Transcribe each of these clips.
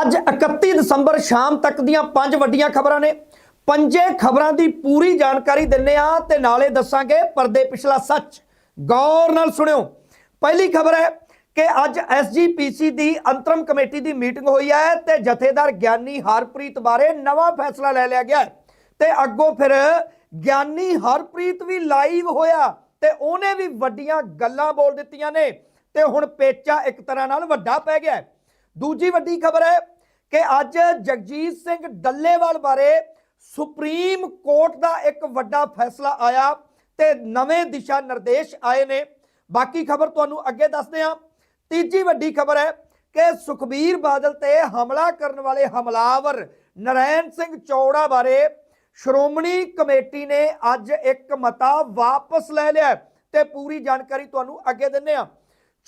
ਅੱਜ 31 ਦਸੰਬਰ ਸ਼ਾਮ ਤੱਕ ਦੀਆਂ ਪੰਜ ਵੱਡੀਆਂ ਖਬਰਾਂ ਨੇ। ਪੰਜੇ ਖਬਰਾਂ ਦੀ ਪੂਰੀ ਜਾਣਕਾਰੀ ਦਿੰਨੇ ਆ ਤੇ ਨਾਲੇ ਦੱਸਾਂਗੇ ਪਰਦੇ ਪਿਛਲਾ ਸੱਚ। ਗੌਰ ਨਾਲ ਸੁਣਿਓ। ਪਹਿਲੀ ਖਬਰ ਹੈ ਕਿ ਅੱਜ ਐਸਜੀਪੀਸੀ ਦੀ ਅੰਤਰਮ ਕਮੇਟੀ ਦੀ ਮੀਟਿੰਗ ਹੋਈ ਹੈ ਤੇ ਜਥੇਦਾਰ ਗਿਆਨੀ ਹਰਪ੍ਰੀਤ ਬਾਰੇ ਨਵਾਂ ਫੈਸਲਾ ਲੈ ਲਿਆ ਗਿਆ ਹੈ। ਤੇ ਅੱਗੋਂ ਫਿਰ ਗਿਆਨੀ ਹਰਪ੍ਰੀਤ ਵੀ ਲਾਈਵ ਹੋਇਆ ਤੇ ਉਹਨੇ ਵੀ ਵੱਡੀਆਂ ਗੱਲਾਂ ਬੋਲ ਦਿੱਤੀਆਂ ਨੇ। ਤੇ ਹੁਣ ਪੇਚਾ ਇੱਕ ਤਰ੍ਹਾਂ ਨਾਲ ਵੱਡਾ ਪੈ ਗਿਆ ਦੂਜੀ ਵੱਡੀ ਖਬਰ ਹੈ ਕਿ ਅੱਜ ਜਗਜੀਤ ਸਿੰਘ ਡੱਲੇਵਾਲ ਬਾਰੇ ਸੁਪਰੀਮ ਕੋਰਟ ਦਾ ਇੱਕ ਵੱਡਾ ਫੈਸਲਾ ਆਇਆ ਤੇ ਨਵੇਂ ਦਿਸ਼ਾ ਨਿਰਦੇਸ਼ ਆਏ ਨੇ। ਬਾਕੀ ਖਬਰ ਤੁਹਾਨੂੰ ਅੱਗੇ ਦੱਸਦੇ ਹਾਂ। ਤੀਜੀ ਵੱਡੀ ਖਬਰ ਹੈ ਕਿ ਸੁਖਬੀਰ ਬਾਦਲ ਤੇ ਹਮਲਾ ਕਰਨ ਵਾਲੇ ਹਮਲਾਵਰ ਨਰੈਣ ਸਿੰਘ ਚੌੜਾ ਬਾਰੇ ਸ਼੍ਰੋਮਣੀ ਕਮੇਟੀ ਨੇ ਅੱਜ ਇੱਕ ਮਤਾ ਵਾਪਸ ਲੈ ਲਿਆ ਹੈ ਤੇ ਪੂਰੀ ਜਾਣਕਾਰੀ ਤੁਹਾਨੂੰ ਅੱਗੇ ਦਿੰਨੇ ਆ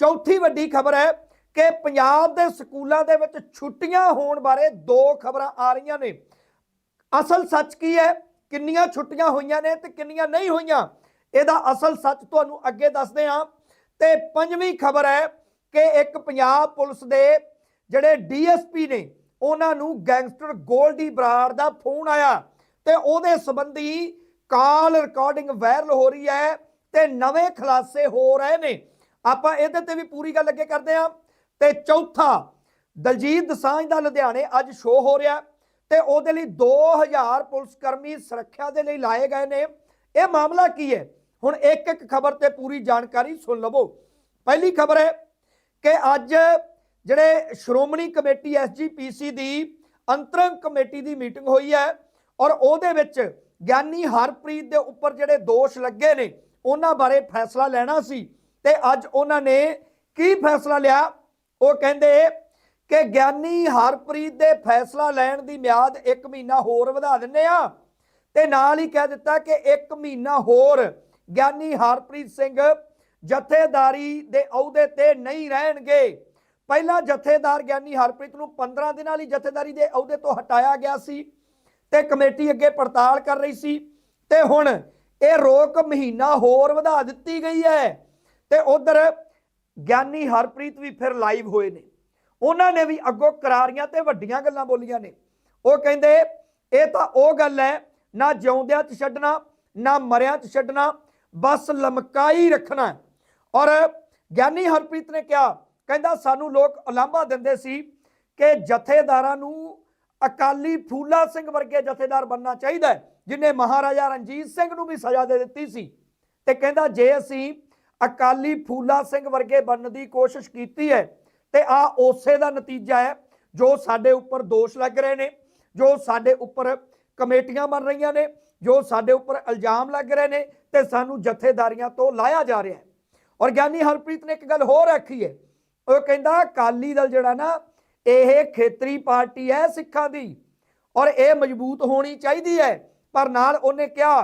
ਚੌਥੀ ਵੱਡੀ ਖਬਰ ਹੈ ਕਿ ਪੰਜਾਬ ਦੇ ਸਕੂਲਾਂ ਦੇ ਵਿੱਚ ਛੁੱਟੀਆਂ ਹੋਣ ਬਾਰੇ ਦੋ ਖਬਰਾਂ ਆ ਰਹੀਆਂ ਨੇ। ਅਸਲ ਸੱਚ ਕੀ ਹੈ? ਕਿੰਨੀਆਂ ਛੁੱਟੀਆਂ ਹੋਈਆਂ ਨੇ ਤੇ ਕਿੰਨੀਆਂ ਨਹੀਂ ਹੋਈਆਂ? ਇਹਦਾ ਅਸਲ ਸੱਚ ਤੁਹਾਨੂੰ ਅੱਗੇ ਦੱਸਦੇ ਹਾਂ। ਤੇ ਪੰਜਵੀਂ ਖਬਰ ਹੈ ਕਿ ਇੱਕ ਪੰਜਾਬ ਪੁਲਿਸ ਦੇ ਜਿਹੜੇ ਡੀਐਸਪੀ ਨੇ, ਉਹਨਾਂ ਨੂੰ ਗੈਂਗਸਟਰ ਗੋਲਡੀ ਬਰਾੜ ਦਾ ਫੋਨ ਆਇਆ। ਤੇ ਉਹਦੇ ਸੰਬੰਧੀ ਕਾਲ ਰਿਕਾਰਡਿੰਗ ਵਾਇਰਲ ਹੋ ਰਹੀ ਹੈ ਤੇ ਨਵੇਂ ਖੁਲਾਸੇ ਹੋ ਰਹੇ ਨੇ। ਆਪਾਂ ਇਹਦੇ ਤੇ ਵੀ ਪੂਰੀ ਗੱਲ ਅੱਗੇ ਕਰਦੇ ਹਾਂ। ਤੇ ਚੌਥਾ, ਦਲਜੀਤ ਦਸਾਂਝ ਦਾ ਲੁਧਿਆਣੇ ਅੱਜ ਸ਼ੋਅ ਹੋ ਰਿਹਾ ਤੇ ਉਹਦੇ ਲਈ 2000 ਪੁਲਿਸ ਕਰਮੀ ਸੁਰੱਖਿਆ ਦੇ ਲਈ ਲਾਏ ਗਏ ਨੇ। ਇਹ ਮਾਮਲਾ ਕੀ ਹੈ? ਹੁਣ ਇੱਕ ਇੱਕ ਖਬਰ ਤੇ ਪੂਰੀ ਜਾਣਕਾਰੀ ਸੁਣ ਲਵੋ। ਪਹਿਲੀ ਖਬਰ ਹੈ ਕਿ ਅੱਜ ਜਿਹੜੇ ਸ਼੍ਰੋਮਣੀ ਕਮੇਟੀ ਐਸਜੀਪੀਸੀ ਦੀ ਅੰਤਰੰਗ ਕਮੇਟੀ ਦੀ ਮੀਟਿੰਗ ਹੋਈ ਹੈ ਔਰ ਉਹਦੇ ਵਿੱਚ ਗਿਆਨੀ ਹਰਪ੍ਰੀਤ ਦੇ ਉੱਪਰ ਜਿਹੜੇ ਦੋਸ਼ ਲੱਗੇ ਨੇ, ਉਹਨਾਂ ਬਾਰੇ ਫੈਸਲਾ ਲੈਣਾ ਸੀ ਤੇ ਅੱਜ ਉਹਨਾਂ ਨੇ ਕੀ ਫੈਸਲਾ ਲਿਆ? ਉਹ ਕਹਿੰਦੇ ਕਿ ਗਿਆਨੀ ਹਰਪ੍ਰੀਤ ਦੇ ਫੈਸਲਾ ਲੈਣ ਦੀ ਮਿਆਦ 1 ਮਹੀਨਾ ਹੋਰ ਵਧਾ ਦਿੰਨੇ ਆ ਤੇ ਨਾਲ ਹੀ ਕਹਿ ਦਿੱਤਾ ਕਿ 1 ਮਹੀਨਾ ਹੋਰ ਗਿਆਨੀ ਹਰਪ੍ਰੀਤ ਸਿੰਘ ਜਥੇਦਾਰੀ ਦੇ ਅਹੁਦੇ ਤੇ ਨਹੀਂ ਰਹਿਣਗੇ। ਪਹਿਲਾਂ ਜਥੇਦਾਰ ਗਿਆਨੀ ਹਰਪ੍ਰੀਤ ਨੂੰ 15 ਦਿਨਾਂ ਲਈ ਜਥੇਦਾਰੀ ਦੇ ਅਹੁਦੇ ਤੋਂ ਹਟਾਇਆ ਗਿਆ ਸੀ ਤੇ ਕਮੇਟੀ ਅੱਗੇ ਪੜਤਾਲ ਕਰ ਰਹੀ ਸੀ ਤੇ ਹੁਣ ਇਹ ਰੋਕ ਮਹੀਨਾ ਹੋਰ ਵਧਾ ਦਿੱਤੀ ਗਈ ਹੈ। ਤੇ ਉਧਰ ਗਿਆਨੀ ਹਰਪ੍ਰੀਤ ਵੀ ਫਿਰ ਲਾਈਵ ਹੋਏ ਨੇ। ਉਹਨਾਂ ਨੇ ਵੀ ਅੱਗੋਂ ਕਰਾਰੀਆਂ ਤੇ ਵੱਡੀਆਂ ਗੱਲਾਂ ਬੋਲੀਆਂ ਨੇ। ਉਹ ਕਹਿੰਦੇ, ਇਹ ਤਾਂ ਉਹ ਗੱਲ ਹੈ, ਨਾ ਜਿਉਂਦਿਆਂ 'ਚ ਛੱਡਣਾ, ਨਾ ਮਰਿਆਂ 'ਚ ਛੱਡਣਾ, ਬਸ ਲਮਕਾਈ ਰੱਖਣਾ। ਔਰ ਗਿਆਨੀ ਹਰਪ੍ਰੀਤ ਨੇ ਕਿਹਾ, ਕਹਿੰਦਾ, ਸਾਨੂੰ ਲੋਕ ਉਲਾਂਭਾ ਦਿੰਦੇ ਸੀ ਕਿ ਜਥੇਦਾਰਾਂ ਨੂੰ ਅਕਾਲੀ ਫੂਲਾ ਸਿੰਘ ਵਰਗੇ ਜਥੇਦਾਰ ਬੰਨਣਾ ਚਾਹੀਦਾ ਹੈ, ਜਿਨੇ ਮਹਾਰਾਜਾ ਰਣਜੀਤ ਸਿੰਘ ਨੂੰ ਵੀ ਸਜ਼ਾ ਦੇ ਦਿੱਤੀ ਸੀ। ਤੇ ਕਹਿੰਦਾ, ਜੇ ਅਸੀਂ ਅਕਾਲੀ ਫੂਲਾ ਸਿੰਘ ਵਰਗੇ ਬਣਨ ਦੀ ਕੋਸ਼ਿਸ਼ ਕੀਤੀ ਹੈ ਤੇ ਆ ਉਸੇ ਦਾ ਨਤੀਜਾ ਹੈ ਜੋ ਸਾਡੇ ਉੱਪਰ ਦੋਸ਼ ਲੱਗ ਰਹੇ ਨੇ, ਜੋ ਸਾਡੇ ਉੱਪਰ ਕਮੇਟੀਆਂ ਬਣ ਰਹੀਆਂ ਨੇ, ਜੋ ਸਾਡੇ ਉੱਪਰ ਇਲਜ਼ਾਮ ਲੱਗ ਰਹੇ ਨੇ ਤੇ ਸਾਨੂੰ ਜਥੇਦਾਰੀਆਂ ਤੋਂ ਲਾਇਆ ਜਾ ਰਿਹਾ ਹੈ। ਔਰ ਗਿਆਨੀ ਹਰਪ੍ਰੀਤ ਨੇ ਇੱਕ ਗੱਲ ਹੋਰ ਆਖੀ ਹੈ, ਉਹ ਕਹਿੰਦਾ ਅਕਾਲੀ ਦਲ ਜਿਹੜਾ ਨਾ, ਇਹ ਖੇਤਰੀ ਪਾਰਟੀ ਹੈ ਸਿੱਖਾਂ ਦੀ ਔਰ ਇਹ ਮਜ਼ਬੂਤ ਹੋਣੀ ਚਾਹੀਦੀ ਹੈ। ਪਰ ਨਾਲ ਉਹਨੇ ਕਿਹਾ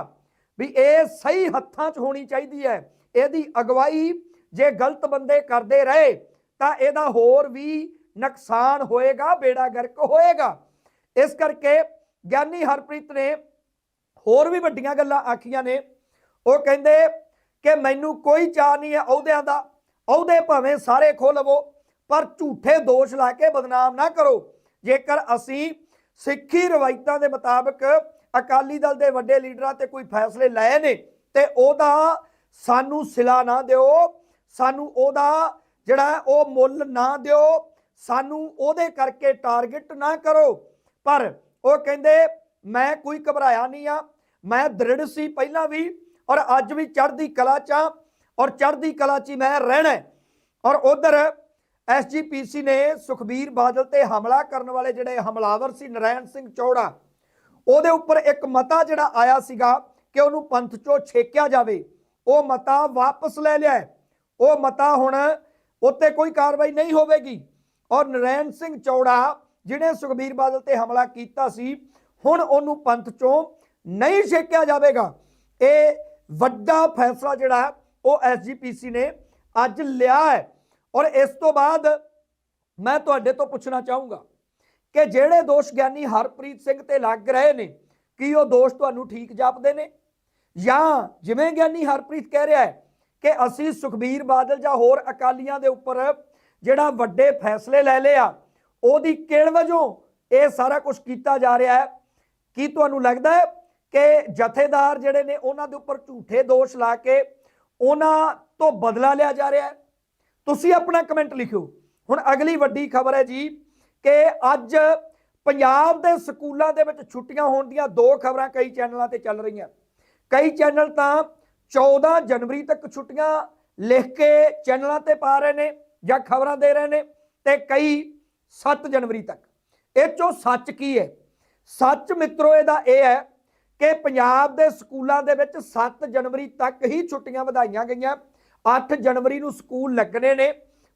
ਵੀ ਇਹ ਸਹੀ ਹੱਥਾਂ 'ਚ ਹੋਣੀ ਚਾਹੀਦੀ ਹੈ ਇਹਦੀ ਅਗਵਾਈ ਜੇ ਗਲਤ ਬੰਦੇ ਕਰਦੇ ਰਹੇ, ਤਾਂ ਇਹਦਾ ਹੋਰ ਵੀ ਨੁਕਸਾਨ ਹੋਏਗਾ ਬੇੜਾ ਗਰਕ ਹੋਏਗਾ। ਇਸ ਕਰਕੇ ਗਿਆਨੀ ਹਰਪ੍ਰੀਤ ਨੇ ਹੋਰ ਵੀ ਵੱਡੀਆਂ ਗੱਲਾਂ ਆਖੀਆਂ ਨੇ। ਉਹ ਕਹਿੰਦੇ ਕਿ ਮੈਨੂੰ ਕੋਈ ਚਾਹ ਨਹੀਂ ਹੈ ਅਹੁਦਿਆਂ ਦਾ। ਅਹੁਦੇ ਭਾਵੇਂ ਸਾਰੇ ਖੋ ਲਵੋ, ਪਰ ਝੂਠੇ ਦੋਸ਼ ਲਾ ਕੇ ਬਦਨਾਮ ਨਾ ਕਰੋ। ਜੇਕਰ ਅਸੀਂ ਸਿੱਖੀ ਰਵਾਇਤਾਂ ਦੇ ਮੁਤਾਬਕ ਅਕਾਲੀ ਦਲ ਦੇ ਵੱਡੇ ਲੀਡਰਾਂ ਤੇ ਕੋਈ ਫੈਸਲੇ ਲਏ ਨੇ, ਤੇ ਉਹਦਾ ਸਾਨੂੰ ਸਿਲਾ ਨਾ ਦਿਓ, ਸਾਨੂੰ ਉਹਦਾ ਜਿਹੜਾ ਉਹ ਮੁੱਲ ਨਾ ਦਿਓ, ਸਾਨੂੰ ਉਹਦੇ ਕਰਕੇ ਟਾਰਗੇਟ ਨਾ ਕਰੋ ਪਰ ਉਹ ਕਹਿੰਦੇ, ਮੈਂ ਕੋਈ ਘਬਰਾਇਆ ਨਹੀਂ ਆ ਮੈਂ ਦ੍ਰਿੜ ਸੀ ਪਹਿਲਾਂ ਵੀ ਔਰ ਅੱਜ ਵੀ ਚੜ੍ਹਦੀ ਕਲਾ ਚ ਹਾਂ ਔਰ ਚੜ੍ਹਦੀ ਕਲਾ ਚ ਹੀ ਮੈਂ ਰਹਿਣਾ ਹੈ। ਔਰ ਉਧਰ ਐਸਜੀਪੀਸੀ ਨੇ ਸੁਖਬੀਰ ਬਾਦਲ ਤੇ ਹਮਲਾ ਕਰਨ ਵਾਲੇ ਜਿਹੜੇ ਹਮਲਾਵਰ ਸੀ, ਨਰੈਣ ਸਿੰਘ ਚੌੜਾ, ਉਹਦੇ ਉੱਪਰ ਇੱਕ ਮਤਾ ਜਿਹੜਾ ਆਇਆ ਸੀਗਾ ਕਿ ਉਹਨੂੰ ਪੰਥ ਚੋਂ ਛੇਕਿਆ ਜਾਵੇ ਉਹ ਮਤਾ ਵਾਪਸ ਲੈ ਲਿਆ ਉਹ ਮਤਾ ਹੁਣ ਉੱਤੇ ਕੋਈ ਕਾਰਵਾਈ ਨਹੀਂ ਹੋਵੇਗੀ। ਔਰ ਨਰੈਣ ਸਿੰਘ ਚੌੜਾ ਜਿਹਨੇ ਸੁਖਬੀਰ ਬਾਦਲ ਤੇ ਹਮਲਾ ਕੀਤਾ ਸੀ ਹੁਣ ਉਹਨੂੰ ਪੰਥ ਚੋਂ ਨਹੀਂ ਛੇਕਿਆ ਜਾਵੇਗਾ। ਇਹ ਵੱਡਾ ਫੈਸਲਾ ਜਿਹੜਾ ਹੈ, ਉਹ ਐਸਜੀਪੀਸੀ ਨੇ ਅੱਜ ਲਿਆ ਹੈ। ਔਰ ਇਸ ਤੋਂ ਬਾਅਦ ਮੈਂ ਤੁਹਾਡੇ ਤੋਂ ਪੁੱਛਣਾ ਚਾਹੂੰਗਾ ਕਿ ਜਿਹੜੇ ਦੋਸ਼ ਗਿਆਨੀ ਹਰਪ੍ਰੀਤ ਸਿੰਘ ਤੇ ਲੱਗ ਰਹੇ ਨੇ ਕੀ ਉਹ ਦੋਸ਼ ਤੁਹਾਨੂੰ ਠੀਕ ਜਾਪਦੇ ਨੇ? ਜਾਂ ਜਿਵੇਂ ਗਿਆਨੀ ਹਰਪ੍ਰੀਤ ਕਹਿ ਰਿਹਾ ਹੈ ਕਿ ਅਸੀਂ ਸੁਖਬੀਰ ਬਾਦਲ ਜਾਂ ਹੋਰ ਅਕਾਲੀਆਂ ਦੇ ਉੱਪਰ ਜਿਹੜਾ ਵੱਡੇ ਫੈਸਲੇ ਲੈ ਲਏ ਆ, ਉਹਦੀ ਕਿਣ ਵਜੋਂ ਇਹ ਸਾਰਾ ਕੁਝ ਕੀਤਾ ਜਾ ਰਿਹਾ ਹੈ? ਕੀ ਤੁਹਾਨੂੰ ਲੱਗਦਾ ਹੈ ਕਿ ਜਥੇਦਾਰ ਜਿਹੜੇ ਨੇ ਉਹਨਾਂ ਦੇ ਉੱਪਰ ਝੂਠੇ ਦੋਸ਼ ਲਾ ਕੇ ਉਹਨਾਂ ਤੋਂ ਬਦਲਾ ਲਿਆ ਜਾ ਰਿਹਾ ਹੈ? ਤੁਸੀਂ ਆਪਣਾ ਕਮੈਂਟ ਲਿਖਿਓ। ਹੁਣ ਅਗਲੀ ਵੱਡੀ ਖਬਰ ਹੈ ਜੀ ਕਿ ਅੱਜ ਪੰਜਾਬ ਦੇ ਸਕੂਲਾਂ ਦੇ ਵਿੱਚ ਛੁੱਟੀਆਂ ਹੋਣ ਦੀਆਂ ਦੋ ਖਬਰਾਂ ਕਈ ਚੈਨਲਾਂ ਤੇ ਚੱਲ ਰਹੀਆਂ। ਕਈ ਚੈਨਲ ਤਾਂ 14 ਜਨਵਰੀ ਤੱਕ ਛੁੱਟੀਆਂ ਲਿਖ ਕੇ ਚੈਨਲਾਂ ਤੇ ਪਾ ਰਹੇ ਨੇ ਜਾਂ ਖਬਰਾਂ ਦੇ ਰਹੇ ਨੇ ਤੇ ਕਈ 7 ਜਨਵਰੀ ਤੱਕ। ਇਹ ਚੋਂ ਸੱਚ ਕੀ ਹੈ? ਸੱਚ ਮਿੱਤਰੋ, ਇਹਦਾ ਇਹ ਹੈ ਕਿ ਪੰਜਾਬ ਦੇ ਸਕੂਲਾਂ ਦੇ ਵਿੱਚ 7 ਜਨਵਰੀ ਤੱਕ ਹੀ ਛੁੱਟੀਆਂ ਵਧਾਈਆਂ ਗਈਆਂ। 8 ਜਨਵਰੀ ਨੂੰ ਸਕੂਲ ਲੱਗਣੇ ਨੇ,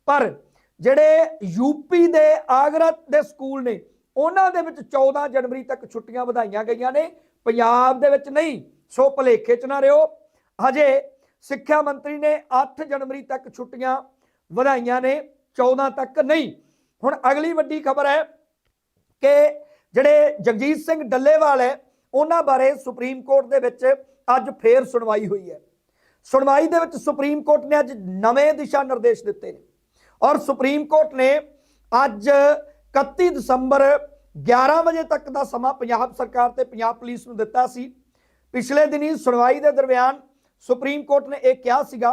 ਪਰ ਜਿਹੜੇ ਯੂਪੀ ਦੇ ਆਗਰਾ ਦੇ ਸਕੂਲ ਨੇ, ਉਹਨਾਂ ਦੇ ਵਿੱਚ 14 ਜਨਵਰੀ ਤੱਕ ਛੁੱਟੀਆਂ ਵਧਾਈਆਂ ਗਈਆਂ ਨੇ। ਪੰਜਾਬ ਦੇ ਵਿੱਚ ਨਹੀਂ ਸੋ ਭਲੇਖੇ ਚ ਨਾ ਰਿਓ ਹਜੇ ਸਿੱਖਿਆ ਮੰਤਰੀ ਨੇ 8 ਜਨਵਰੀ ਤੱਕ ਛੁੱਟੀਆਂ ਵਧਾਈਆਂ ਨੇ 14 ਤੱਕ ਨਹੀਂ। ਹੁਣ ਅਗਲੀ ਵੱਡੀ ਖਬਰ ਹੈ ਕਿ ਜਿਹੜੇ ਜਗਜੀਤ ਸਿੰਘ ਡੱਲੇਵਾਲ ਹੈ, ਉਹਨਾਂ ਬਾਰੇ ਸੁਪਰੀਮ ਕੋਰਟ ਦੇ ਵਿੱਚ ਅੱਜ ਫੇਰ ਸੁਣਵਾਈ ਹੋਈ ਹੈ। ਸੁਣਵਾਈ ਦੇ ਵਿੱਚ ਸੁਪਰੀਮ ਕੋਰਟ ਨੇ ਅੱਜ ਨਵੇਂ ਦਿਸ਼ਾ ਨਿਰਦੇਸ਼ ਦਿੱਤੇ ਨੇ। ਔਰ ਸੁਪਰੀਮ ਕੋਰਟ ਨੇ ਅੱਜ 31 ਦਸੰਬਰ 11 ਵਜੇ ਤੱਕ ਦਾ ਸਮਾਂ ਪੰਜਾਬ ਸਰਕਾਰ ਤੇ ਪੰਜਾਬ ਪੁਲਿਸ ਨੂੰ ਦਿੱਤਾ ਸੀ। ਪਿਛਲੇ ਦਿਨੀ ਸੁਣਵਾਈ ਦੇ ਦਰਮਿਆਨ ਸੁਪਰੀਮ ਕੋਰਟ ਨੇ ਇਹ ਕਿਹਾ ਸੀਗਾ,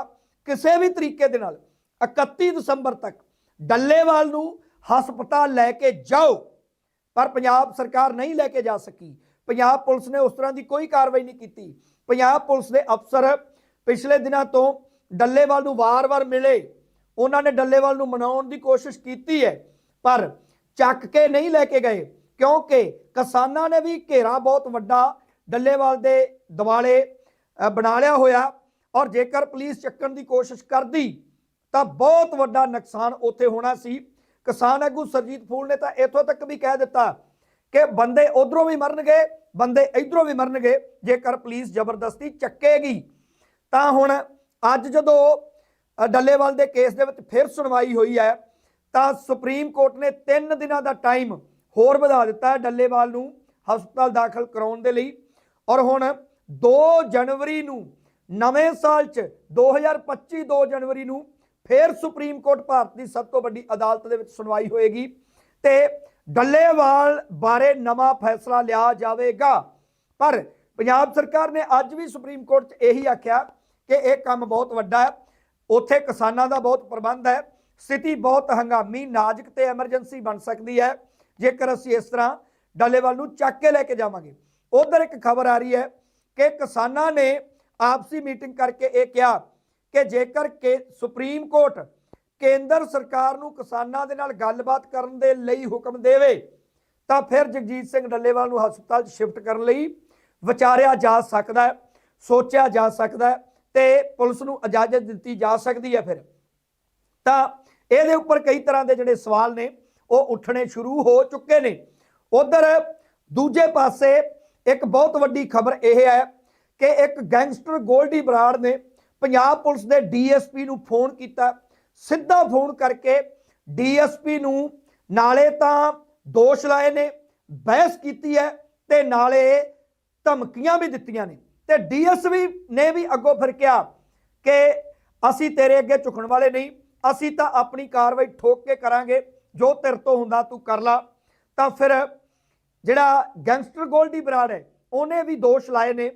ਕਿਸੇ ਵੀ ਤਰੀਕੇ ਦੇ ਨਾਲ 31 ਦਸੰਬਰ ਤੱਕ ਡੱਲੇਵਾਲ ਨੂੰ ਹਸਪਤਾਲ ਲੈ ਕੇ ਜਾਓ, ਪਰ ਪੰਜਾਬ ਸਰਕਾਰ ਨਹੀਂ ਲੈ ਕੇ ਜਾ ਸਕੀ। ਪੰਜਾਬ ਪੁਲਿਸ ਨੇ ਉਸ ਤਰ੍ਹਾਂ ਦੀ ਕੋਈ ਕਾਰਵਾਈ ਨਹੀਂ ਕੀਤੀ। ਪੰਜਾਬ ਪੁਲਿਸ ਦੇ ਅਫਸਰ ਪਿਛਲੇ ਦਿਨਾਂ ਤੋਂ ਡੱਲੇਵਾਲ ਨੂੰ ਵਾਰ-ਵਾਰ ਮਿਲੇ। ਉਹਨਾਂ ਨੇ ਡੱਲੇਵਾਲ ਨੂੰ ਮਨਾਉਣ ਦੀ ਕੋਸ਼ਿਸ਼ ਕੀਤੀ ਹੈ, ਪਰ ਚੱਕ ਕੇ ਨਹੀਂ ਲੈ ਕੇ ਗਏ, ਕਿਉਂਕਿ ਕਿਸਾਨਾਂ ਨੇ ਵੀ ਘੇਰਾ ਬਹੁਤ ਵੱਡਾ ਡੱਲੇਵਾਲ ਦੇ ਦਿਵਾਲੇ ਬਣਾ ਲਿਆ ਹੋਇਆ ਔਰ ਜੇਕਰ ਪੁਲਿਸ ਚੱਕਣ ਦੀ ਕੋਸ਼ਿਸ਼ ਕਰਦੀ ਤਾਂ ਬਹੁਤ ਵੱਡਾ ਨੁਕਸਾਨ ਉੱਥੇ ਹੋਣਾ ਸੀ। ਕਿਸਾਨ ਆਗੂ ਸਰਜੀਤ ਫੂਲ ਨੇ ਤਾਂ ਇੱਥੋਂ ਤੱਕ ਵੀ ਕਹਿ ਦਿੱਤਾ ਕਿ ਬੰਦੇ ਉਧਰੋਂ ਵੀ ਮਰਨਗੇ, ਬੰਦੇ ਇਧਰੋਂ ਵੀ ਮਰਨਗੇ, ਜੇਕਰ ਪੁਲਿਸ ਜ਼ਬਰਦਸਤੀ ਚੱਕੇਗੀ। ਤਾਂ ਹੁਣ ਅੱਜ ਜਦੋਂ ਡੱਲੇਵਾਲ ਦੇ ਕੇਸ ਦੇ ਵਿੱਚ ਫਿਰ ਸੁਣਵਾਈ ਹੋਈ ਹੈ, ਤਾਂ ਸੁਪਰੀਮ ਕੋਰਟ ਨੇ 3 ਦਿਨਾਂ ਦਾ ਟਾਈਮ ਹੋਰ ਵਧਾ ਦਿੱਤਾ ਹੈ ਡੱਲੇਵਾਲ ਨੂੰ ਹਸਪਤਾਲ ਦਾਖਲ ਕਰਾਉਣ ਦੇ ਲਈ। ਔਰ ਹੁਣ 2 ਜਨਵਰੀ ਨੂੰ, ਨਵੇਂ ਸਾਲ 'ਚ 2025 2 ਜਨਵਰੀ ਨੂੰ ਫਿਰ ਸੁਪਰੀਮ ਕੋਰਟ ਭਾਰਤ ਦੀ ਸਭ ਤੋਂ ਵੱਡੀ ਅਦਾਲਤ ਦੇ ਵਿੱਚ ਸੁਣਵਾਈ ਹੋਏਗੀ ਤੇ ਡੱਲੇਵਾਲ ਬਾਰੇ ਨਵਾਂ ਫੈਸਲਾ ਲਿਆ ਜਾਵੇਗਾ। ਪਰ ਪੰਜਾਬ ਸਰਕਾਰ ਨੇ ਅੱਜ ਵੀ ਸੁਪਰੀਮ ਕੋਰਟ 'ਚ ਇਹੀ ਆਖਿਆ ਕਿ ਇਹ ਕੰਮ ਬਹੁਤ ਵੱਡਾ ਹੈ। ਉੱਥੇ ਕਿਸਾਨਾਂ ਦਾ ਬਹੁਤ ਪ੍ਰਬੰਧ ਹੈ। ਸਥਿਤੀ ਬਹੁਤ ਹੰਗਾਮੀ, ਨਾਜ਼ੁਕ ਤੇ ਐਮਰਜੈਂਸੀ ਬਣ ਸਕਦੀ ਹੈ। ਜੇਕਰ ਅਸੀਂ ਇਸ ਤਰ੍ਹਾਂ ਡੱਲੇਵਾਲ ਨੂੰ ਚੱਕ ਕੇ ਲੈ ਕੇ ਜਾਵਾਂਗੇ ਉਧਰ ਇੱਕ ਖਬਰ ਆ ਰਹੀ ਹੈ ਕਿ ਕਿਸਾਨਾਂ ਨੇ ਆਪਸੀ ਮੀਟਿੰਗ ਕਰਕੇ ਇਹ ਕਿਹਾ ਕਿ ਜੇਕਰ ਕਿ ਸੁਪਰੀਮ ਕੋਰਟ ਕੇਂਦਰ ਸਰਕਾਰ ਨੂੰ ਕਿਸਾਨਾਂ ਦੇ ਨਾਲ ਗੱਲਬਾਤ ਕਰਨ ਦੇ ਲਈ ਹੁਕਮ ਦੇਵੇ, ਤਾਂ ਫਿਰ ਜਗਜੀਤ ਸਿੰਘ ਡੱਲੇਵਾਲ ਨੂੰ ਹਸਪਤਾਲ 'ਚ ਸ਼ਿਫਟ ਕਰਨ ਲਈ ਵਿਚਾਰਿਆ ਜਾ ਸਕਦਾ ਹੈ, ਸੋਚਿਆ ਜਾ ਸਕਦਾ ਹੈ ਤੇ ਪੁਲਿਸ ਨੂੰ ਇਜਾਜ਼ਤ ਦਿੱਤੀ ਜਾ ਸਕਦੀ ਹੈ ਫਿਰ। ਤਾਂ ਇਹਦੇ ਉੱਪਰ ਕਈ ਤਰ੍ਹਾਂ ਦੇ ਜਿਹੜੇ ਸਵਾਲ ਨੇ, ਉਹ ਉੱਠਣੇ ਸ਼ੁਰੂ ਹੋ ਚੁੱਕੇ ਨੇ। ਉਧਰ ਦੂਜੇ ਪਾਸੇ ਇੱਕ ਬਹੁਤ ਵੱਡੀ ਖਬਰ ਇਹ ਹੈ ਕਿ ਇੱਕ ਗੈਂਗਸਟਰ ਗੋਲਡੀ ਬਰਾੜ ਨੇ ਪੰਜਾਬ ਪੁਲਿਸ ਦੇ ਡੀਐਸਪੀ ਨੂੰ ਫੋਨ ਕੀਤਾ। ਸਿੱਧਾ ਫੋਨ ਕਰਕੇ ਡੀਐਸਪੀ ਨੂੰ ਨਾਲੇ ਤਾਂ ਦੋਸ਼ ਲਾਏ ਨੇ, ਬਹਿਸ ਕੀਤੀ ਹੈ ਤੇ ਨਾਲੇ ਧਮਕੀਆਂ ਵੀ ਦਿੱਤੀਆਂ ਨੇ। ਤੇ ਡੀਐਸਪੀ ਨੇ ਵੀ ਅੱਗੋਂ ਫਿਰ ਕਿਹਾ ਕਿ ਅਸੀਂ ਤੇਰੇ ਅੱਗੇ ਝੁਕਣ ਵਾਲੇ ਨਹੀਂ, ਅਸੀਂ ਤਾਂ ਆਪਣੀ ਕਾਰਵਾਈ ਠੋਕ ਕੇ ਕਰਾਂਗੇ, ਜੋ ਤੇਰੇ ਤੋਂ ਹੁੰਦਾ ਤੂੰ ਕਰ ਲਾ। ਤਾਂ ਫਿਰ ਜਿਹੜਾ ਗੈਂਗਸਟਰ ਗੋਲਡੀ ਬਰਾੜ ਹੈ, ਉਹਨੇ ਵੀ ਦੋਸ਼ ਲਾਏ ਨੇ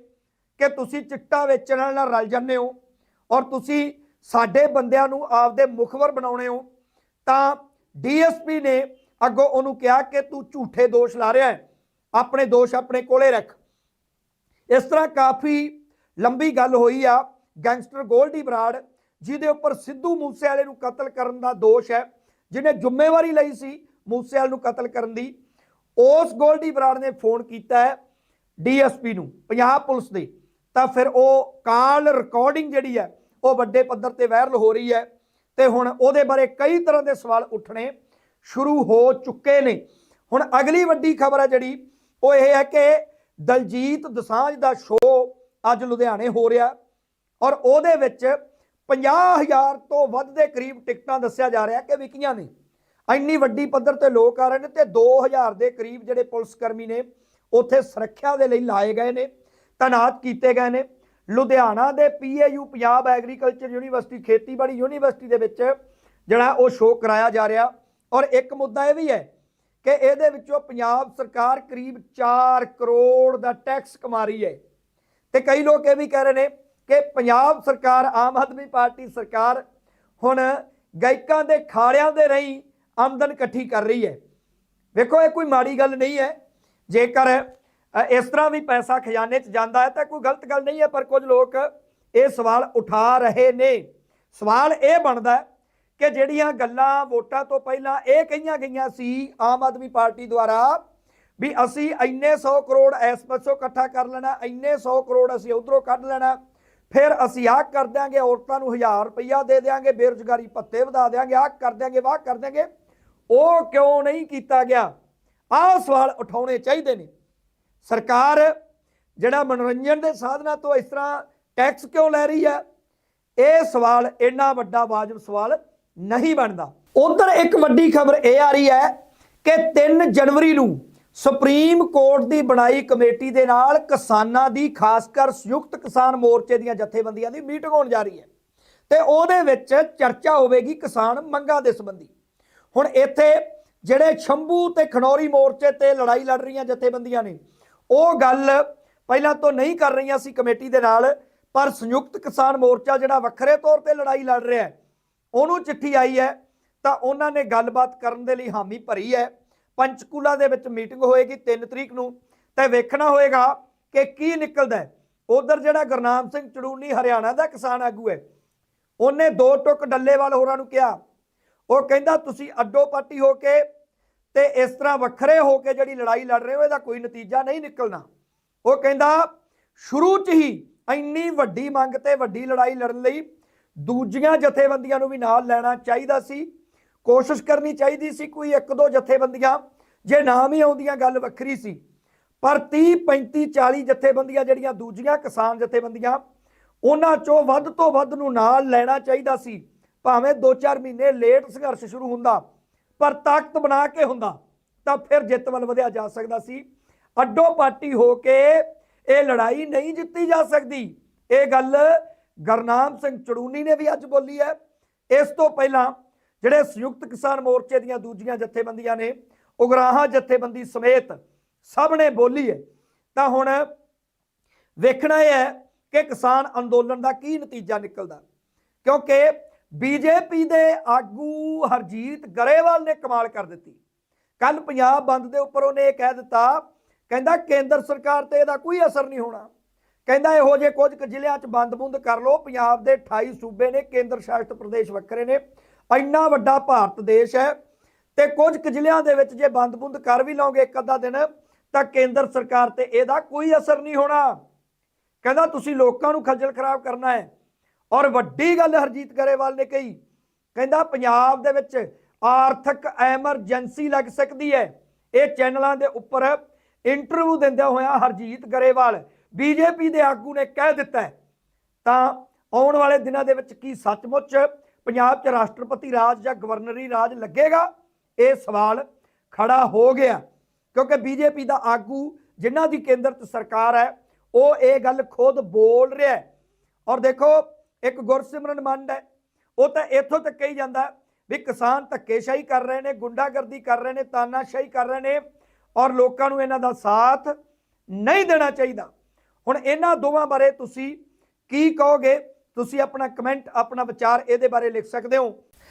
ਕਿ ਤੁਸੀਂ ਚਿੱਟਾ ਵੇਚਣ ਵਾਲੇ ਨਾਲ ਰਲ ਜਾਂਦੇ ਹੋ ਔਰ ਤੁਸੀਂ ਸਾਡੇ ਬੰਦਿਆਂ ਨੂੰ ਆਪਦੇ ਮੁਖਬਰ ਬਣਾਉਣੇ ਹੋ, ਤਾਂ ਡੀਐਸਪੀ ਨੇ ਅੱਗੋਂ ਉਹਨੂੰ ਕਿਹਾ ਕਿ ਤੂੰ ਝੂਠੇ ਦੋਸ਼ ਲਾ ਰਿਹਾ ਹੈ, ਆਪਣੇ ਦੋਸ਼ ਆਪਣੇ ਕੋਲੇ ਰੱਖ। ਇਸ ਤਰ੍ਹਾਂ ਕਾਫੀ ਲੰਬੀ ਗੱਲ ਹੋਈ ਆ, ਗੈਂਗਸਟਰ ਗੋਲਡੀ ਬਰਾੜ, ਜਿਹਦੇ ਉੱਪਰ ਸਿੱਧੂ ਮੂਸੇਵਾਲੇ ਨੂੰ ਕਤਲ ਕਰਨ ਦਾ ਦੋਸ਼ ਹੈ, ਜਿਹਨੇ ਜ਼ਿੰਮੇਵਾਰੀ ਲਈ ਸੀ ਮੂਸੇਵਾਲ ਨੂੰ ਕਤਲ ਕਰਨ ਦੀ। ਉਸ ਗੋਲਡੀ ਬਰਾੜ ਨੇ ਫੋਨ ਕੀਤਾ ਹੈ ਡੀਐਸਪੀ ਨੂੰ, ਪੰਜਾਬ ਪੁਲਿਸ ਦੇ। ਤਾਂ ਫਿਰ ਉਹ ਕਾਲ ਰਿਕਾਰਡਿੰਗ ਜਿਹੜੀ ਹੈ, ਉਹ ਵੱਡੇ ਪੱਧਰ ਤੇ ਵਾਇਰਲ ਹੋ ਰਹੀ ਹੈ ਤੇ ਹੁਣ ਉਹਦੇ ਬਾਰੇ ਕਈ ਤਰ੍ਹਾਂ ਦੇ ਸਵਾਲ ਉੱਠਣੇ ਸ਼ੁਰੂ ਹੋ ਚੁੱਕੇ ਨੇ। ਹੁਣ ਅਗਲੀ ਵੱਡੀ ਖਬਰ ਹੈ ਜਿਹੜੀ, ਉਹ ਇਹ ਹੈ ਕਿ ਦਲਜੀਤ ਦਸਾਂਝ ਦਾ ਸ਼ੋਅ ਅੱਜ ਲੁਧਿਆਣੇ ਹੋ ਰਿਹਾ ਔਰ ਉਹਦੇ ਵਿੱਚ 50000 ਤੋਂ ਵੱਧ ਦੇ ਕਰੀਬ ਟਿਕਟਾਂ ਦੱਸਿਆ ਜਾ ਰਿਹਾ ਕਿ ਵਿਕੀਆਂ ਨੇ। ਇੰਨੀ ਵੱਡੀ ਪੱਧਰ ਤੇ ਲੋਕ ਆ ਰਹੇ ਨੇ ਤੇ 2000 ਦੇ ਕਰੀਬ ਜਿਹੜੇ ਪੁਲਿਸ ਕਰਮੀ ਨੇ, ਉੱਥੇ ਸੁਰੱਖਿਆ ਦੇ ਲਈ ਲਾਏ ਗਏ ਨੇ ਤਾਇਨਾਤ ਕੀਤੇ ਗਏ ਨੇ। ਲੁਧਿਆਣਾ ਦੇ ਪੀਏਯੂ ਪੰਜਾਬ ਐਗਰੀਕਲਚਰ ਯੂਨੀਵਰਸਿਟੀ, ਖੇਤੀਬਾੜੀ ਯੂਨੀਵਰਸਿਟੀ ਦੇ ਵਿੱਚ ਜਿਹੜਾ ਉਹ ਸ਼ੋਅ ਕਰਾਇਆ ਜਾ ਰਿਹਾ। ਔਰ ਇੱਕ ਮੁੱਦਾ ਇਹ ਵੀ ਹੈ ਕਿ ਇਹਦੇ ਵਿੱਚੋਂ ਪੰਜਾਬ ਸਰਕਾਰ ਕਰੀਬ 4 ਕਰੋੜ ਦਾ ਟੈਕਸ ਕਮਾ ਰਹੀ ਹੈ। ਤੇ ਕਈ ਲੋਕ ਇਹ ਵੀ ਕਹਿ ਰਹੇ ਨੇ ਕਿ ਪੰਜਾਬ ਸਰਕਾਰ, ਆਮ ਆਦਮੀ ਪਾਰਟੀ ਸਰਕਾਰ ਹੁਣ ਗਾਇਕਾਂ ਦੇ ਖਾੜਿਆਂ ਦੇ ਰਹੀ ਆਮਦਨ ਇਕੱਠੀ ਕਰ ਰਹੀ ਹੈ। ਵੇਖੋ, ਇਹ ਕੋਈ ਮਾੜੀ ਗੱਲ ਨਹੀਂ ਹੈ। ਜੇਕਰ ਇਸ ਤਰ੍ਹਾਂ ਵੀ ਪੈਸਾ ਖਜ਼ਾਨੇ 'ਚ ਜਾਂਦਾ ਹੈ, ਤਾਂ ਕੋਈ ਗਲਤ ਗੱਲ ਨਹੀਂ ਹੈ, ਪਰ ਕੁਝ ਲੋਕ ਇਹ ਸਵਾਲ ਉਠਾ ਰਹੇ ਨੇ। ਸਵਾਲ ਇਹ ਬਣਦਾ ਹੈ ਕਿ ਜਿਹੜੀਆਂ ਗੱਲਾਂ ਵੋਟਾਂ ਤੋਂ ਪਹਿਲਾਂ ਇਹ ਕਹੀਆਂ ਗਈਆਂ ਸੀ ਆਮ ਆਦਮੀ ਪਾਰਟੀ ਦੁਆਰਾ ਵੀ ਅਸੀਂ ਇੰਨੇ 100 ਕਰੋੜ ਇਸ ਪਾਸੋਂ ਇਕੱਠਾ ਕਰ ਲੈਣਾ, ਇੰਨੇ 100 ਕਰੋੜ ਅਸੀਂ ਉਧਰੋਂ ਕੱਢ ਲੈਣਾ, ਫਿਰ ਅਸੀਂ ਆਹ ਕਰ ਦਿਆਂਗੇ, ਔਰਤਾਂ ਨੂੰ 1000 ਰੁਪਈਆ ਦੇ ਦਿਆਂਗੇ, ਬੇਰੁਜ਼ਗਾਰੀ ਭੱਤੇ ਵਧਾ ਦਿਆਂਗੇ, ਆਹ ਕਰ ਦਿਆਂਗੇ, ਵਾਹ ਕਰ ਦਿਆਂਗੇ। ਉਹ ਕਿਉਂ ਨਹੀਂ ਕੀਤਾ ਗਿਆ? ਆਹ ਸਵਾਲ ਉਠਾਉਣੇ ਚਾਹੀਦੇ ਨੇ। ਸਰਕਾਰ ਜਿਹੜਾ ਮਨੋਰੰਜਨ ਦੇ ਸਾਧਨਾਂ ਤੋਂ ਇਸ ਤਰ੍ਹਾਂ ਟੈਕਸ ਕਿਉਂ ਲੈ ਰਹੀ ਹੈ? ਇਹ ਸਵਾਲ ਇੰਨਾ ਵੱਡਾ ਵਾਜਬ ਸਵਾਲ ਨਹੀਂ ਬਣਦਾ। ਉਧਰ ਇੱਕ ਵੱਡੀ ਖਬਰ ਇਹ ਆ ਰਹੀ ਹੈ ਕਿ 3 ਜਨਵਰੀ ਨੂੰ ਸੁਪਰੀਮ ਕੋਰਟ ਦੀ ਬਣਾਈ ਕਮੇਟੀ ਦੇ ਨਾਲ ਕਿਸਾਨਾਂ ਦੀ, ਖਾਸ ਕਰ ਸੰਯੁਕਤ ਕਿਸਾਨ ਮੋਰਚੇ ਦੀਆਂ ਜਥੇਬੰਦੀਆਂ ਦੀ ਮੀਟਿੰਗ ਹੋਣ ਜਾ ਰਹੀ ਹੈ। ਤੇ ਉਹਦੇ ਵਿੱਚ ਚਰਚਾ ਹੋਵੇਗੀ ਕਿਸਾਨ ਮੰਗਾਂ ਦੇ ਸੰਬੰਧੀ। ਹੁਣ ਇੱਥੇ ਜਿਹੜੇ ਸ਼ੰਭੂ ਤੇ ਖਨੌਰੀ ਮੋਰਚੇ ਤੇ ਲੜਾਈ ਲੜ ਰਹੀਆਂ ਜਥੇਬੰਦੀਆਂ ਨੇ, ਉਹ ਗੱਲ ਪਹਿਲਾਂ ਤੋਂ ਨਹੀਂ ਕਰ ਰਹੀਆਂ ਸੀ ਕਮੇਟੀ ਦੇ ਨਾਲ, ਪਰ ਸੰਯੁਕਤ ਕਿਸਾਨ ਮੋਰਚਾ ਜਿਹੜਾ ਵੱਖਰੇ ਤੌਰ ਤੇ ਲੜਾਈ ਲੜ ਰਿਹਾ ਹੈ, ਉਹਨੂੰ ਚਿੱਠੀ ਆਈ ਹੈ, ਤਾਂ ਉਹਨਾਂ ਨੇ ਗੱਲਬਾਤ ਕਰਨ ਦੇ ਲਈ ਹਾਮੀ ਭਰੀ ਹੈ। ਪੰਚਕੂਲਾ ਦੇ ਵਿੱਚ ਮੀਟਿੰਗ ਹੋਏਗੀ 3 ਤਰੀਕ ਨੂੰ, ਤੇ ਵੇਖਣਾ ਹੋਏਗਾ ਕਿ ਕੀ ਨਿਕਲਦਾ ਹੈ। ਉਧਰ ਜਿਹੜਾ ਗੁਰਨਾਮ ਸਿੰਘ ਚੜੂਨੀ ਹਰਿਆਣਾ ਦਾ ਕਿਸਾਨ ਆਗੂ ਹੈ, ਉਹਨੇ ਦੋ ਟੁਕ ਡੱਲੇਵਾਲ ਹੋਰਾਂ ਨੂੰ ਕਿਹਾ ਉਹ ਕਹਿੰਦਾ, ਤੁਸੀਂ ਅੱਡੋ ਪਾਟੀ ਹੋ ਕੇ ਤੇ ਇਸ ਤਰ੍ਹਾਂ ਵੱਖਰੇ ਹੋ ਕੇ ਜਿਹੜੀ ਲੜਾਈ ਲੜ ਰਹੇ ਹੋ, ਇਹਦਾ ਕੋਈ ਨਤੀਜਾ ਨਹੀਂ ਨਿਕਲਣਾ। ਉਹ ਕਹਿੰਦਾ, ਸ਼ੁਰੂ 'ਚ ਹੀ ਇੰਨੀ ਵੱਡੀ ਮੰਗ ਤੇ ਵੱਡੀ ਲੜਾਈ ਲੜਨ ਲਈ ਦੂਜੀਆਂ ਜਥੇਬੰਦੀਆਂ ਨੂੰ ਵੀ ਨਾਲ ਲੈਣਾ ਚਾਹੀਦਾ ਸੀ। ਕੋਸ਼ਿਸ਼ ਕਰਨੀ ਚਾਹੀਦੀ ਸੀ ਕੋਈ ਇੱਕ ਦੋ ਜਥੇਬੰਦੀਆਂ, ਜੇ ਨਾਮ ਹੀ ਆਉਂਦੀਆਂ ਗੱਲ ਵੱਖਰੀ ਸੀ। ਪਰ 30 35 40 ਜਥੇਬੰਦੀਆਂ ਜਿਹੜੀਆਂ ਦੂਜੀਆਂ ਕਿਸਾਨ ਜਥੇਬੰਦੀਆਂ, ਉਹਨਾਂ ਚੋਂ ਵੱਧ ਤੋਂ ਵੱਧ ਨੂੰ ਨਾਲ ਲੈਣਾ ਚਾਹੀਦਾ ਸੀ। ਭਾਵੇਂ 2-4 ਮਹੀਨੇ ਲੇਟ ਸੰਘਰਸ਼ ਸ਼ੁਰੂ ਹੁੰਦਾ, ਪਰ ਤਾਕਤ ਬਣਾ ਕੇ ਹੁੰਦਾ, ਤਾਂ ਫਿਰ ਜਿੱਤ ਵੱਲ ਵਧਿਆ ਜਾ ਸਕਦਾ ਸੀ। ਅੱਡੋ ਪਾਟੀ ਹੋ ਕੇ ਇਹ ਲੜਾਈ ਨਹੀਂ ਜਿੱਤੀ ਜਾ ਸਕਦੀ। ਇਹ ਗੱਲ ਗਰਨਾਮ ਸਿੰਘ ਚੜੂਨੀ ਨੇ ਵੀ ਅੱਜ ਬੋਲੀ ਹੈ। ਇਸ ਤੋਂ ਪਹਿਲਾਂ ਜਿਹੜੇ ਸੰਯੁਕਤ ਕਿਸਾਨ ਮੋਰਚੇ ਦੀਆਂ ਦੂਜੀਆਂ ਜਥੇਬੰਦੀਆਂ ਨੇ, ਉਗਰਾਹਾਂ ਜਥੇਬੰਦੀ ਸਮੇਤ ਸਭ ਨੇ ਬੋਲੀ ਹੈ। ਤਾਂ ਹੁਣ ਵੇਖਣਾ ਇਹ ਹੈ ਕਿ ਕਿਸਾਨ ਅੰਦੋਲਨ ਦਾ ਕੀ ਨਤੀਜਾ ਨਿਕਲਦਾ। ਕਿਉਂਕਿ ਬੀਜੇਪੀ ਦੇ ਆਗੂ ਹਰਜੀਤ ਗਰੇਵਾਲ ਨੇ ਕਮਾਲ ਕਰ ਦਿੱਤੀ। ਕੱਲ ਪੰਜਾਬ ਬੰਦ ਦੇ ਉੱਪਰ ਉਹਨੇ ਇਹ ਕਹਿ ਦਿੱਤਾ, ਕਹਿੰਦਾ ਕੇਂਦਰ ਸਰਕਾਰ ਤੇ ਇਹਦਾ ਕੋਈ ਅਸਰ ਨਹੀਂ ਹੋਣਾ। ਕਹਿੰਦਾ ਇਹੋ ਜਿਹੇ ਕੁਝ ਕੁ ਜ਼ਿਲ੍ਹਿਆਂ 'ਚ ਬੰਦ-ਬੁੰਦ ਕਰ ਲਓ, ਪੰਜਾਬ ਦੇ 28 ਸੂਬੇ ਨੇ ਕੇਂਦਰ ਸ਼ਾਸਿਤ ਪ੍ਰਦੇਸ਼ ਵੱਖਰੇ ਨੇ, ਇੰਨਾ ਵੱਡਾ ਭਾਰਤ ਦੇਸ਼ ਹੈ ਤੇ ਕੁਝ ਕੁ ਜ਼ਿਲ੍ਹਿਆਂ ਦੇ ਵਿੱਚ ਜੇ ਬੰਦ-ਬੁੰਦ ਕਰ ਵੀ ਲਓਗੇ ਇੱਕ ਅੱਧਾ ਦਿਨ, ਤਾਂ ਕੇਂਦਰ ਸਰਕਾਰ ਤੇ ਇਹਦਾ ਕੋਈ ਅਸਰ ਨਹੀਂ ਹੋਣਾ। ਕਹਿੰਦਾ ਤੁਸੀਂ ਲੋਕਾਂ ਨੂੰ ਖੱਜਲ ਖਰਾਬ ਕਰਨਾ ਹੈ ਔਰ ਵੱਡੀ ਗੱਲ ਹਰਜੀਤ ਗਰੇਵਾਲ ਨੇ ਕਹੀ, ਕਹਿੰਦਾ ਪੰਜਾਬ ਦੇ ਵਿੱਚ ਆਰਥਿਕ ਐਮਰਜੈਂਸੀ ਲੱਗ ਸਕਦੀ ਹੈ। ਇਹ ਚੈਨਲਾਂ ਦੇ ਉੱਪਰ ਇੰਟਰਵਿਊ ਦਿੰਦਿਆਂ ਹੋਇਆ ਹਰਜੀਤ ਗਰੇਵਾਲ ਬੀਜੇਪੀ ਦੇ ਆਗੂ ਨੇ ਕਹਿ ਦਿੱਤਾ ਤਾਂ ਆਉਣ ਵਾਲੇ ਦਿਨਾਂ ਦੇ ਵਿੱਚ ਕੀ ਸੱਚਮੁੱਚ ਪੰਜਾਬ 'ਚ ਰਾਸ਼ਟਰਪਤੀ ਰਾਜ ਜਾਂ ਗਵਰਨਰੀ ਰਾਜ ਲੱਗੇਗਾ? ਇਹ ਸਵਾਲ ਖੜਾ ਹੋ ਗਿਆ। ਕਿਉਂਕਿ ਬੀਜੇਪੀ ਦਾ ਆਗੂ ਜਿਨ੍ਹਾਂ ਦੀ ਕੇਂਦਰ 'ਚ ਸਰਕਾਰ ਹੈ, ਉਹ ਇਹ ਗੱਲ ਖੁਦ ਬੋਲ ਰਿਹਾ ਔਰ ਦੇਖੋ ਇੱਕ ਗੁਰਸਿਮਰਨ ਮੰਡ ਹੈ। ਉਹ ਤਾਂ ਇੱਥੋਂ ਤੱਕ ਕਹੀ ਜਾਂਦਾ ਵੀ ਕਿਸਾਨ ਧੱਕੇਸ਼ਾਹੀ ਕਰ ਰਹੇ ਨੇ, ਗੁੰਡਾਗਰਦੀ ਕਰ ਰਹੇ ਨੇ, ਤਾਨਾਸ਼ਾਹੀ ਕਰ ਰਹੇ ਨੇ ਔਰ ਲੋਕਾਂ ਨੂੰ ਇਹਨਾਂ ਦਾ ਸਾਥ ਨਹੀਂ ਦੇਣਾ ਚਾਹੀਦਾ। ਹੁਣ ਇਹਨਾਂ ਦੋਵਾਂ ਬਾਰੇ ਤੁਸੀਂ ਕੀ ਕਹੋਗੇ? ਤੁਸੀਂ ਆਪਣਾ ਕਮੈਂਟ ਆਪਣਾ ਵਿਚਾਰ ਇਹਦੇ ਬਾਰੇ ਲਿਖ ਸਕਦੇ ਹੋ।